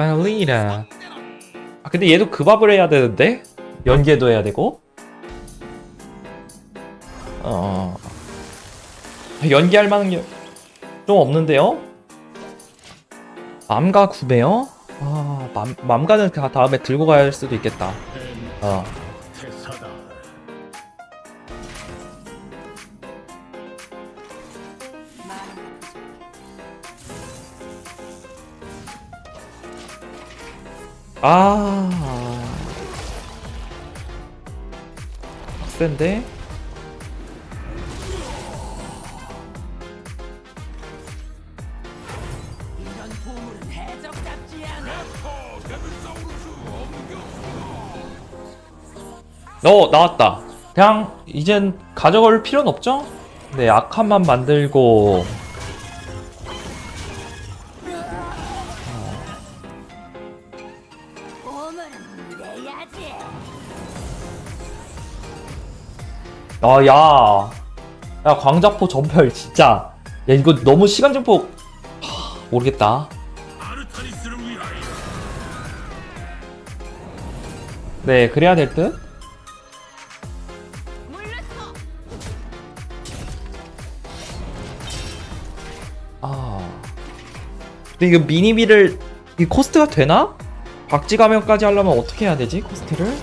발리라. 아 근데 얘도 그 밥을 해야 되는데 연계도 해야 되고. 어. 연기할 만한 게 좀 없는데요? 맘가 구매요? 아, 맘, 맘가는 다- 다음에 들고 갈 수도 있겠다. 어. 아. 해적답지 않아. 어, 나왔다. 그냥, 이젠 가져갈 필요는 없죠? 네, 악함만 만들고. 내야지. 아, 야. 야, 광자포 전멸, 진짜. 야, 이거 너무 시간 증폭. 하, 모르겠다. 네, 그래야 될 듯? 아. 근데 이거 미니비를, 이 코스트가 되나? 박쥐 가면까지 하려면 어떻게 해야 되지, 코스트를?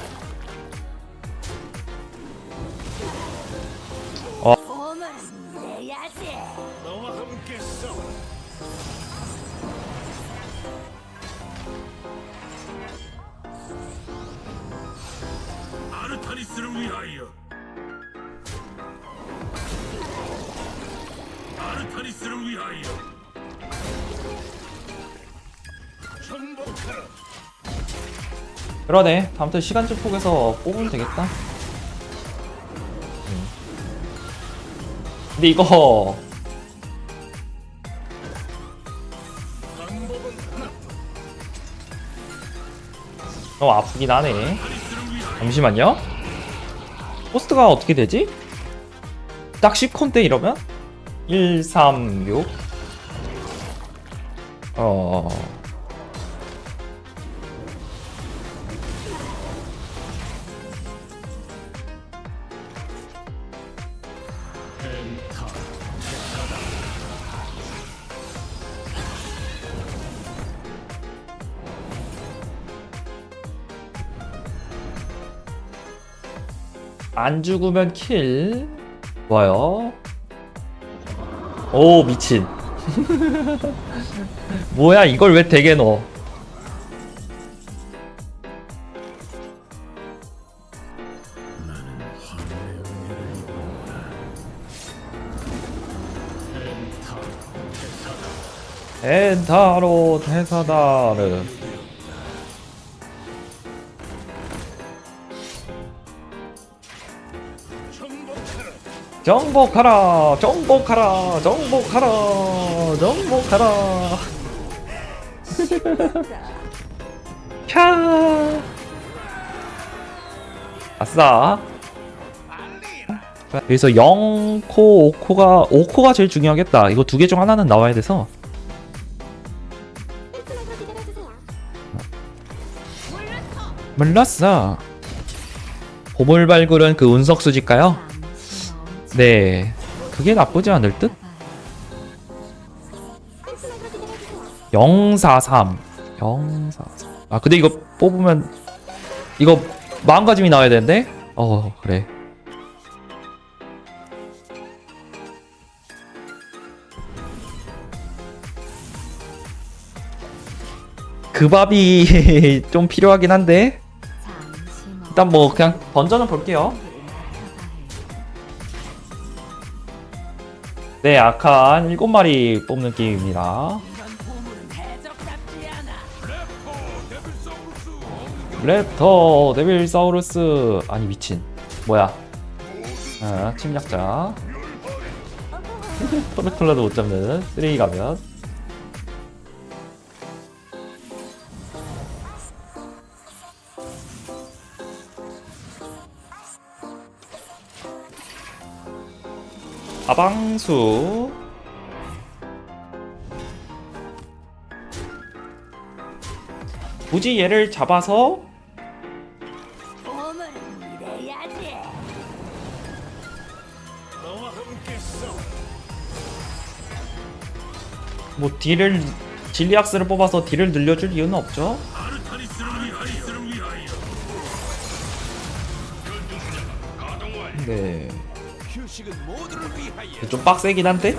위하여. 아르타리스를 위하여. 정복하라. 그러네. 다음부터 시간 증폭에서 뽑으면 되겠다. 음. 근데 이거. 너무 아프긴 하네. 잠시만요. 코스트가 어떻게 되지? 딱 10콘대 이러면? 1, 3, 6. 어. 안 죽으면 킬. 좋아요. 오, 미친. 뭐야, 이걸 왜 대게 넣어? 엔타로 테사다르. 정복하라. 정복하라, 정복하라, 정복하라. 캬. 아싸. 여기서 0코, 5코가 5코가 제일 중요하겠다. 이거 두 개 중 하나는 나와야 돼서. 몰랐어. 보물 발굴은 그 운석 수지일까요? 네. 그게 나쁘지 않을 듯? 043. 043. 아, 근데 이거 뽑으면 이거 마음가짐이 나와야 되는데? 어, 그래. 그 밥이 좀 필요하긴 한데 일단 뭐 그냥 던져는 볼게요. 네, 악한 7마리 뽑는 게임입니다. 랩터 데빌사우루스. 아니 미친. 뭐야? 아 침략자. 토르톨라도 못 잡는 쓰레기 가면 아방수 굳이 얘를 잡아서. 뭐 딜을 진리악스를 뽑아서 딜을 늘려줄 이유는 없죠. 네. 좀 빡세긴 한데.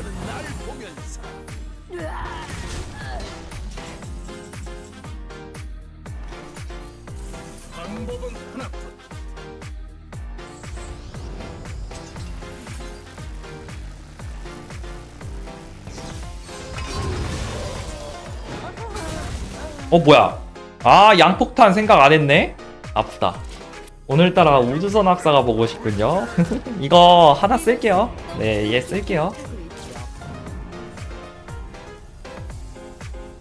어 뭐야? 아 양폭탄 생각 안 했네. 아프다. 오늘따라 우주선 학사가 보고 싶군요. 이거 하나 쓸게요. 네, 얘 쓸게요.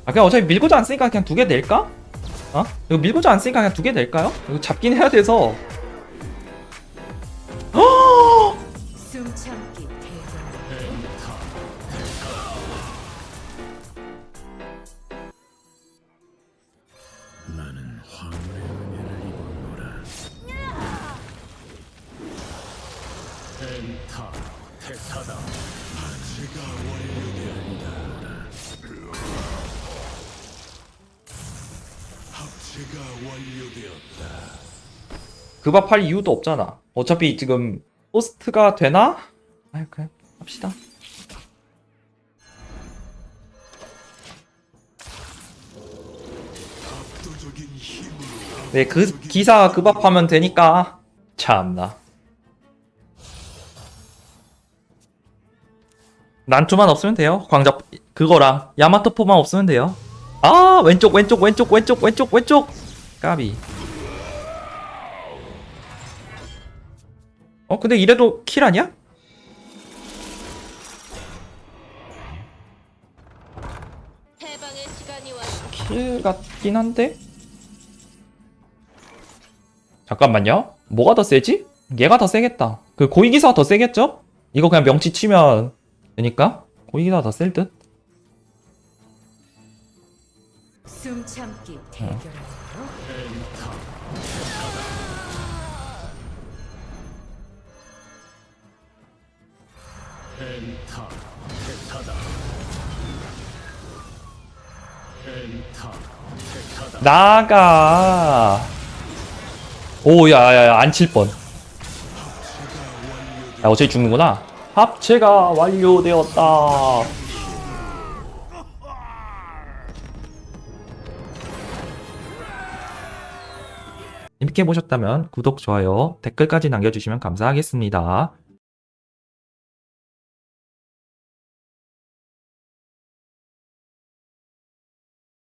아 그냥 어차피 밀고자 안 쓰니까 그냥 두 개 낼까? 어? 이거 밀고자 안 쓰니까 그냥 두 개 낼까요? 이거 잡긴 해야 돼서. 펜타 테타다. 제가 완료되었다. 합체가 완료되었다. 급압할 이유도 없잖아. 어차피 지금 호스트가 되나? 아유 그냥 합시다. 압도적인 힘으로 네, 그 기사 급압하면 되니까 참나. 난초만 없으면 돼요. 광자 그거랑 야마토포만 없으면 돼요. 아 왼쪽 왼쪽 왼쪽 왼쪽 왼쪽 왼쪽 까비. 어 근데 이래도 킬 아니야? 킬 같긴 한데. 잠깐만요. 뭐가 더 세지? 얘가 더 세겠다. 그 고위기사가 더 세겠죠? 이거 그냥 명치 치면 되니까 고위기사가 더셀 듯. 숨 참기 대결. 펜타 테타다. 펜타 테타다. 나가. 오, 야, 야, 야, 안 칠 뻔. 야, 어차피 죽는구나. 합체가 완료되었다. 재밌게 보셨다면 구독, 좋아요, 댓글까지 남겨주시면 감사하겠습니다.